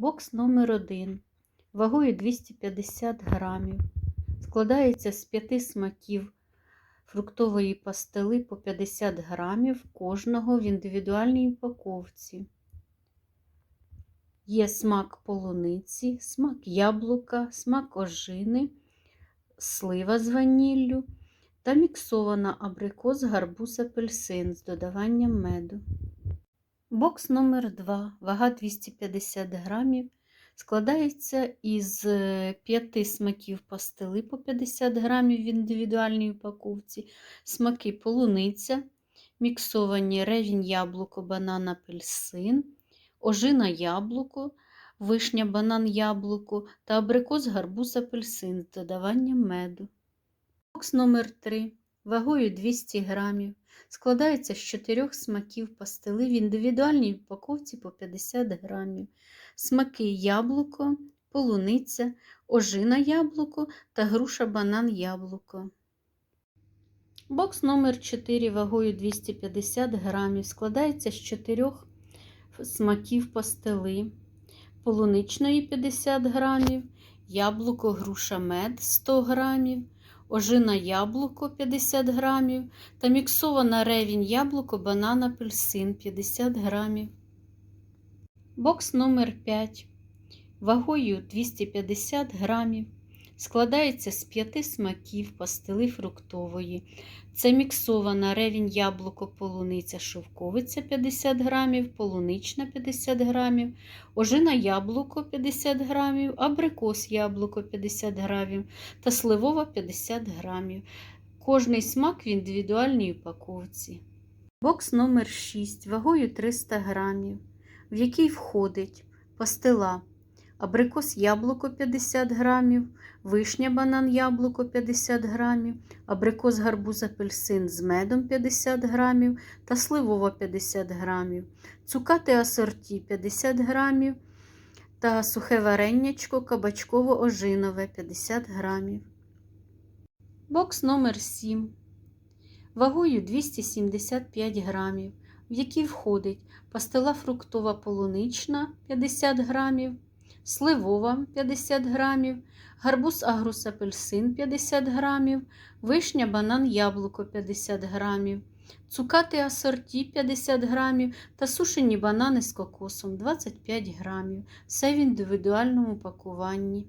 Бокс номер 1 вагою 250 грамів. Складається з п'яти смаків фруктової пастили по 50 грамів кожного в індивідуальній упаковці. Є смак полуниці, смак яблука, смак ожини, слива з ваніллю та міксована абрикос, гарбуз, апельсин з додаванням меду. Бокс номер 2 вага 250 грамів. Складається із е, п'яти смаків пастили по 50 грамів в індивідуальній упаковці, смаки полуниця, міксовані ревінь яблуко, банан, апельсин, ожина яблуко, вишня, банан, яблуко та абрикос, гарбуз, апельсин з додаванням меду. Бокс номер 3 вагою 200 грамів. Складається з чотирьох смаків пастили в індивідуальній упаковці по 50 грамів. Смаки яблуко, полуниця, ожина яблуко та груша банан яблуко. Бокс номер 4 вагою 250 грамів. Складається з чотирьох смаків пастили, полуничної 50 грамів, яблуко, груша мед 100 грамів, ожина яблуко 50 грамів та міксована ревінь яблуко, банан, апельсин 50 грамів. Бокс номер 5 вагою 250 грамів. Складається з п'яти смаків пастили фруктової. Це міксована ревінь яблуко, полуниця, шовковиця 50 грамів, полунична 50 грамів, ожина яблуко 50 грамів, абрикос яблуко 50 грамів та сливова 50 грамів. Кожний смак в індивідуальній упаковці. Бокс номер 6 вагою 300 грамів, в який входить пастила, абрикос яблуко 50 грамів, вишня банан яблуко 50 грамів, абрикос гарбуз апельсин з медом 50 грамів та сливова 50 грамів, цукати асорті 50 грамів та сухе вареннячко кабачково-ожинове 50 грамів. Бокс номер 7 вагою 275 грамів, в який входить пастила фруктова полунична 50 грамів, сливова 50 грамів, гарбуз агрус апельсин 50 грамів, вишня банан яблуко 50 грамів, цукати асорті 50 грамів та сушені банани з кокосом 25 грамів. Все в індивідуальному пакуванні.